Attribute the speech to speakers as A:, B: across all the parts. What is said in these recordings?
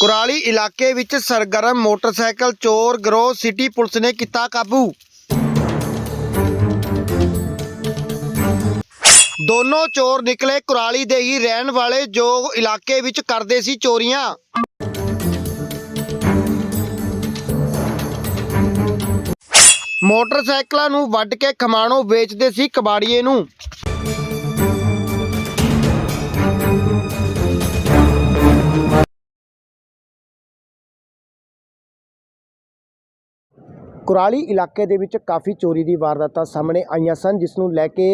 A: ਕੁਰਾਲੀ ਇਲਾਕੇ ਵਿੱਚ ਸਰਗਰਮ ਮੋਟਰਸਾਈਕਲ ਚੋਰ ਗਰੋਹ ਸਿਟੀ ਪੁਲਿਸ ਨੇ ਕੀਤਾ ਕਾਬੂ। ਦੋਨੋਂ ਚੋਰ ਨਿਕਲੇ ਕੁਰਾਲੀ ਦੇ ਹੀ ਰਹਿਣ ਵਾਲੇ ਜੋ ਇਲਾਕੇ ਵਿੱਚ ਕਰਦੇ ਸੀ ਚੋਰੀਆਂ। ਮੋਟਰਸਾਈਕਲਾਂ ਨੂੰ ਵੱਢ ਕੇ ਖਮਾਣੋ ਵੇਚਦੇ ਸੀ ਕਬਾੜੀਏ ਨੂੰ। ਕੁਰਾਲੀ ਇਲਾਕੇ ਦੇ ਵਿੱਚ ਕਾਫੀ ਚੋਰੀ ਦੀ ਵਾਰਦਾਤਾਂ ਸਾਹਮਣੇ ਆਈਆਂ ਸਨ ਜਿਸ ਨੂੰ ਲੈ ਕੇ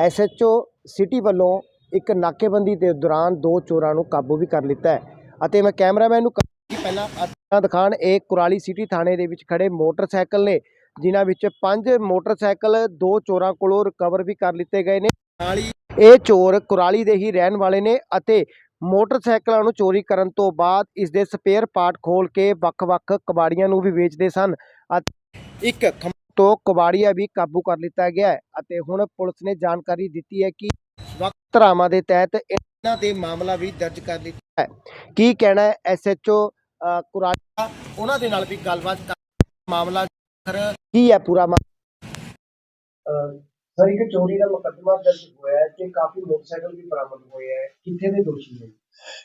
A: ਐਸਐਚਓ ਸਿਟੀ ਵੱਲੋਂ ਇੱਕ ਨਾਕੇਬੰਦੀ ਦੇ ਦੌਰਾਨ ਦੋ ਚੋਰਾਂ ਨੂੰ ਕਾਬੂ ਵੀ ਕਰ ਲਿੱਤਾ ਹੈ। ਅਤੇ ਮੈਂ ਕੈਮਰਾਮੈਨ ਨੂੰ ਕਿ ਪਹਿਲਾਂ ਅੱਖਾਂ ਦਿਖਾਣ ਇਹ ਕੁਰਾਲੀ ਸਿਟੀ ਥਾਣੇ ਦੇ ਵਿੱਚ ਖੜੇ ਮੋਟਰਸਾਈਕਲ ਨੇ ਜਿਨ੍ਹਾਂ ਵਿੱਚ ਪੰਜ ਮੋਟਰਸਾਈਕਲ ਦੋ ਚੋਰਾਂ ਕੋਲੋਂ ਰਿਕਵਰ ਵੀ ਕਰ ਲਿੱਤੇ ਗਏ ਨੇ। ਨਾਲ ਹੀ ਇਹ ਚੋਰ ਕੁਰਾਲੀ ਦੇ ਹੀ ਰਹਿਣ ਵਾਲੇ ਨੇ ਅਤੇ ਮੋਟਰਸਾਈਕਲਾਂ ਨੂੰ ਚੋਰੀ ਕਰਨ ਤੋਂ ਬਾਅਦ ਇਸ ਦੇ ਸਪੇਅਰ ਪਾਰਟ ਖੋਲ ਕੇ ਵੱਖ-ਵੱਖ ਕਬਾੜੀਆਂ ਨੂੰ ਵੀ ਵੇਚਦੇ ਸਨ ਅਤੇ ਇੱਕ ਖੰਭ ਤੋਂ ਕਬਾੜੀਆ ਵੀ ਕਾਬੂ ਕਰ ਲਿੱਤਾ ਗਿਆ ਹੈ ਅਤੇ ਹੁਣ ਪੁਲਿਸ ਨੇ ਜਾਣਕਾਰੀ ਦਿੱਤੀ ਹੈ ਕਿ ਧਾਰਾਵਾਂ ਦੇ ਤਹਿਤ ਇਹਨਾਂ ਦੇ ਮਾਮਲਾ ਵੀ ਦਰਜ ਕਰ ਲਿੱਤਾ ਹੈ। ਕੀ ਕਹਿਣਾ ਹੈ ਐਸਐਚਓ ਕੁਰਾਲੀ ਉਹਨਾਂ ਦੇ ਨਾਲ ਵੀ ਗੱਲਬਾਤ ਕਰ ਮਾਮਲਾ ਕੀ ਹੈ ਪੂਰਾ ਸਰ ਇੱਕ ਚੋਰੀ ਦਾ ਮੁਕੱਦਮਾ ਦਰਜ ਹੋਇਆ ਹੈ ਤੇ ਕਾਫੀ ਮੋਟਰਸਾਈਕਲ ਵੀ ਬਰਾਮਦ ਹੋਏ ਹੈ। ਕਿੱਥੇ ਦੇ ਦੋਸ਼ੀ ਨੇ?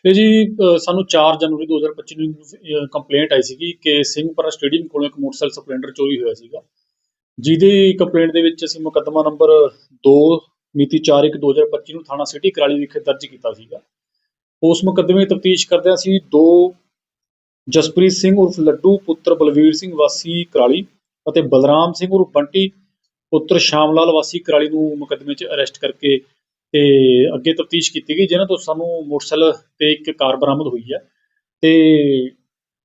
B: ਇਹ ਜੀ ਅ, ਸਾਨੂੰ 4 ਜਨਵਰੀ 2025 ਨੂੰ ਕੰਪਲੇਂਟ ਆਈ ਸੀਗੀ ਕਿ ਸਿੰਘਪੁਰਾ ਸਟੇਡੀਅਮ ਕੋਲੋਂ ਇੱਕ ਮੋਟਰਸਾਈਕਲ ਸਪਲੈਂਡਰ ਚੋਰੀ ਹੋਇਆ ਸੀਗਾ। ਜਿਹਦੀ ਕੰਪਲੇਂਟ ਦੇ ਵਿੱਚ ਅਸੀਂ ਮੁਕੱਦਮਾ ਨੰਬਰ 2 ਮਿਤੀ 4/1/2025 ਨੂੰ ਥਾਣਾ ਸਿਟੀ ਕਰਾਲੀ ਵਿਖੇ ਦਰਜ ਕੀਤਾ ਸੀਗਾ। ਉਸ ਮੁਕੱਦਮੇ ਤਫਤੀਸ਼ ਕਰਦਿਆਂ ਅਸੀਂ ਦੋ ਜਸਪ੍ਰੀਤ ਸਿੰਘ ਉਰਫ ਲੱਡੂ ਪੁੱਤਰ ਬਲਵੀਰ ਸਿੰਘ ਵਾਸੀ ਕਰਾਲੀ ਅਤੇ ਬਲਰਾਮ ਸਿੰਘ ਉਰਫ ਬੰਟੀ ਪੁੱਤਰ ਸ਼ਾਮ ਲਾਲ ਵਾਸੀ ਕਰਾਲੀ ਨੂੰ ਮੁਕੱਦਮੇ 'ਚ ਅਰੈਸਟ ਕਰਕੇ ਤੇ ਅੱਗੇ ਤਫਤੀਸ਼ ਕੀਤੀ ਗਈ ਜਿਨ੍ਹਾਂ ਤੋਂ ਸਾਨੂੰ ਮੋਟਰਸਾਈਕਲ ਤੇ ਇੱਕ ਕਾਰ ਬਰਾਮਦ ਹੋਈ ਹੈ ਤੇ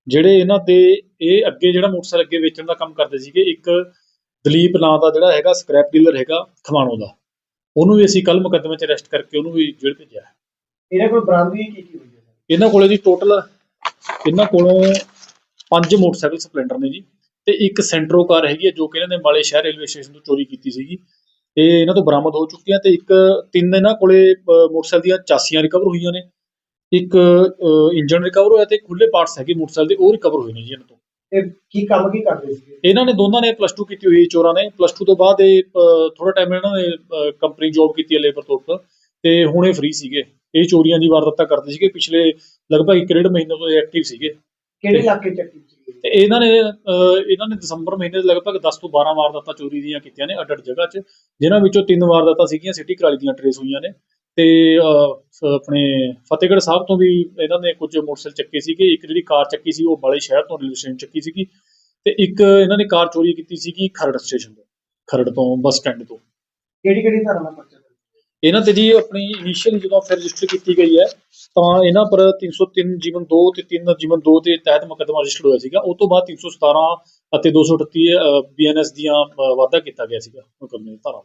B: ਜਿਹੜੇ ਇਹਨਾਂ ਦੇ ਇਹ ਅੱਗੇ ਜਿਹੜਾ ਮੋਟਰਸਾਈਕਲ ਅੱਗੇ ਵੇਚਣ ਦਾ ਕੰਮ ਕਰਦੇ ਸੀਗੇ ਇੱਕ ਦਲੀਪ ਨਾਂ ਦਾ ਜਿਹੜਾ ਹੈਗਾ ਸਕ੍ਰੈਪ ਡੀਲਰ ਹੈਗਾ ਖਮਾਣੋ ਦਾ। ਉਹਨੂੰ ਵੀ ਅਸੀਂ ਕੱਲ ਮੁਕੱਦਮੇ 'ਚ ਅਰੈਸਟ ਕਰਕੇ ਉਹਨੂੰ ਵੀ ਜੇਲ੍ਹ ਭੇਜਿਆ ਹੈ।
A: ਇਹਨਾਂ ਕੋਲ ਬਰਾਮਦਗੀ ਕੀ ਕੀ ਹੋਈ ਹੈ?
B: ਇਹਨਾਂ ਕੋਲੇ ਜੀ ਟੋਟਲ ਇਹਨਾਂ ਕੋਲੋਂ ਪੰਜ ਮੋਟਰਸਾਈਕਲ ਸਪਲੈਂਡਰ ਨੇ ਜੀ। ਤੇ ਇੱਕ ਸੈਂਟਰੋ ਕਾਰ ਹੈਗੀ ਹੈ ਜੋ ਕਿ ਇਹਨਾਂ ਨੇ ਮਾਲੇ ਸ਼ਹਿਰ ਰੇਲਵੇ ਸਟੇਸ਼ਨ ਤੋਂ ਚੋਰੀ ਕੀਤੀ ਸੀਗੀ। ਇਹ ਇਹਨਾਂ ਤੋਂ ਬਰਾਮਦ ਹੋ ਚੁੱਕੀਆਂ ਤੇ ਇੱਕ ਤਿੰਨ ਇਹਨਾਂ ਕੋਲੇ ਮੋਟਰਸਾਈਕਲ ਦੀਆਂ ਚਾਸੀਆਂ ਰਿਕਵਰ ਹੋਈਆਂ ਨੇ। ਇੱਕ ਇੰਜਨ ਰਿਕਵਰ ਹੋਇਆ ਤੇ ਖੁੱਲੇ ਪਾਰਟਸ ਹੈਗੇ ਮੋਟਰਸਾਈਕਲ ਦੇ ਉਹ ਰਿਕਵਰ ਹੋਏ ਨੇ ਜੀ ਇਹਨਾਂ ਤੋਂ।
A: ਇਹ ਕੀ ਕੰਮ ਕੀ ਕਰਦੇ ਸੀ
B: ਇਹਨਾਂ ਨੇ ਦੋਨਾਂ ਨੇ ਪਲੱਸ 2 ਕੀਤੀ ਹੋਈ ਚੋਰਾਂ ਨੇ। ਪਲੱਸ 2 ਤੋਂ ਬਾਅਦ ਇਹ ਥੋੜਾ ਟਾਈਮ ਇਹਨਾਂ ਨੇ ਕੰਪਨੀ ਜੌਬ ਕੀਤੀ ਹੈ ਲੇਬਰ ਤੋਂ ਤੇ ਹੁਣ ਇਹ ਫ੍ਰੀ ਸੀਗੇ। ਇਹ ਚੋਰੀਆਂ ਦੀ ਵਾਰਦਾਤਾਂ ਕਰਦੇ ਸੀਗੇ। ਪਿਛਲੇ ਲਗਭਗ ਇੱਕ ਡੇਢ ਮਹੀਨੇ ਤੋਂ ਐਕਟਿਵ ਸੀਗੇ।
A: ਕਿਹੜੇ ਇਲਾਕੇ ਚ active ਸੀ?
B: ਤੇ ਇਹਨਾਂ ਨੇ ਇਹਨਾਂ ਨੇ ਦਸੰਬਰ ਮਹੀਨੇ ਦੇ ਲਗਭਗ 10 ਤੋਂ 12 ਵਾਰਦਾਤਾਂ ਚੋਰੀ ਦੀਆਂ ਕੀਤੀਆਂ ਨੇ ਅੱਡ ਅੱਡ ਜਗ੍ਹਾ 'ਚ, ਜਿਨ੍ਹਾਂ ਵਿੱਚੋਂ ਤਿੰਨ ਵਾਰਦਾਤਾਂ ਸੀਗੀਆਂ, ਸਿਟੀ ਕਰਾਲੀ ਦੀਆਂ ਟਰੇਸ ਹੋਈਆਂ ਨੇ। ਤੇ ਆਪਣੇ ਫਤਿਹਗੜ੍ਹ ਸਾਹਿਬ ਤੋਂ ਵੀ ਇਹਨਾਂ ਨੇ ਕੁਝ ਮੋਟਰਸਾਈਕਲ ਚੱਕੇ ਸੀਗੇ, ਇੱਕ ਜਿਹੜੀ ਕਾਰ ਚੱਕੀ ਸੀ, ਉਹ ਬਾਲੇ ਸ਼ਹਿਰ ਤੋਂ ਰੇਲਵੇ ਸਟੇਸ਼ਨ ਚੱਕੀ ਸੀਗੀ ਤੇ ਇੱਕ ਇਹਨਾਂ ਨੇ ਕਾਰ ਚੋਰੀ ਕੀਤੀ ਸੀਗੀ ਖਰੜ ਸਟੇਸ਼ਨ ਤੋਂ, ਖਰੜ ਤੋਂ, ਬੱਸ ਸਟੈਂਡ ਤੋਂ।
A: ਕਿਹੜੀ ਕਿਹੜੀ ਧਾਰਨਾ ਪਰਚਾ?
B: ਇਹਨਾਂ ਤੇ ਜੀ ਆਪਣੀ ਇਨੀਸ਼ੀਅਲ ਜਦੋਂ ਫਿਰ ਰਜਿਸਟਰ ਕੀਤੀ ਗਈ ਹੈ ਤਾਂ ਇਹਨਾਂ ਪਰ 303 ਜੀਵਨ 2 ਤੇ 3 ਜੀਵਨ 2 ਦੇ ਤਹਿਤ ਮੁਕੱਦਮਾ ਰਜਿਸਟਰ ਹੋਇਆ ਸੀਗਾ ਉਸ ਤੋਂ ਬਾਅਦ 317 ਅਤੇ 238 ਬੀਐਨਐਸ ਦੀਆਂ ਅ, ਵਾਧਾ ਕੀਤਾ ਗਿਆ ਸੀਗਾ ਮੁਕੱਦਮੇ ਦੀ ਧਾਰਾ